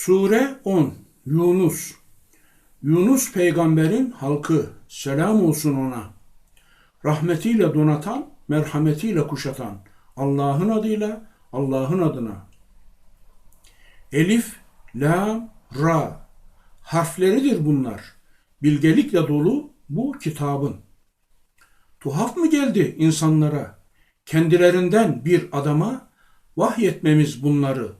Sure 10 Yunus Yunus peygamberin halkı selam olsun ona. Rahmetiyle donatan, merhametiyle kuşatan Allah'ın adıyla Allah'ın adına. Elif, Lam, Ra harfleridir bunlar. Bilgelikle dolu bu kitabın. Tuhaf mı geldi insanlara? Kendilerinden bir adama vahyetmemiz bunları.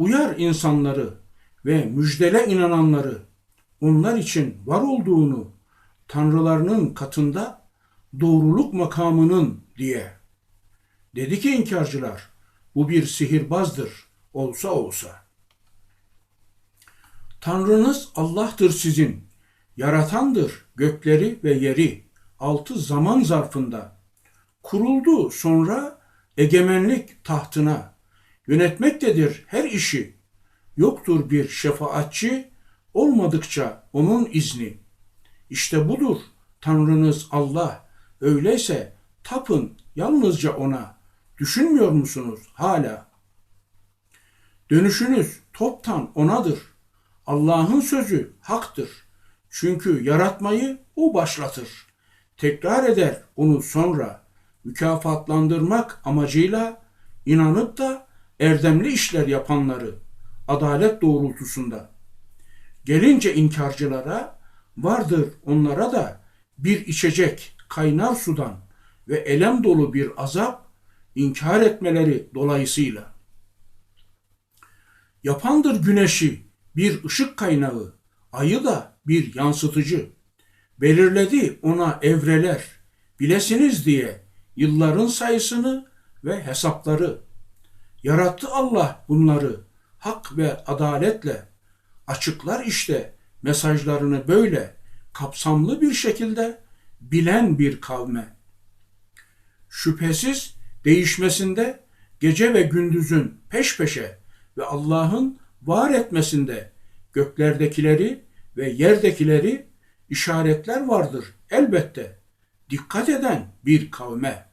Uyar insanları ve müjdele inananları onlar için var olduğunu tanrılarının katında doğruluk makamının diye. Dedi ki inkarcılar bu bir sihirbazdır olsa olsa. Tanrınız Allah'tır sizin. Yaratandır gökleri ve yeri altı zaman zarfında. Kuruldu sonra egemenlik tahtına. Yönetmektedir her işi. Yoktur bir şefaatçi olmadıkça onun izni. İşte budur Tanrınız Allah. Öyleyse tapın yalnızca ona. Düşünmüyor musunuz hala? Dönüşünüz toptan onadır. Allah'ın sözü haktır. Çünkü yaratmayı o başlatır. Tekrar eder onu sonra mükafatlandırmak amacıyla inanıp da erdemli işler yapanları adalet doğrultusunda. Gelince inkarcılara vardır onlara da bir içecek kaynar sudan ve elem dolu bir azap inkar etmeleri dolayısıyla. Yapandır güneşi bir ışık kaynağı, ayı da bir yansıtıcı. Belirledi ona evreler, bilesiniz diye yılların sayısını ve hesapları. Yarattı Allah bunları hak ve adaletle. Açıklar işte mesajlarını böyle kapsamlı bir şekilde bilen bir kavme. Şüphesiz değişmesinde gece ve gündüzün peş peşe ve Allah'ın var etmesinde göklerdekileri ve yerdekileri işaretler vardır elbette. Dikkat eden bir kavme.''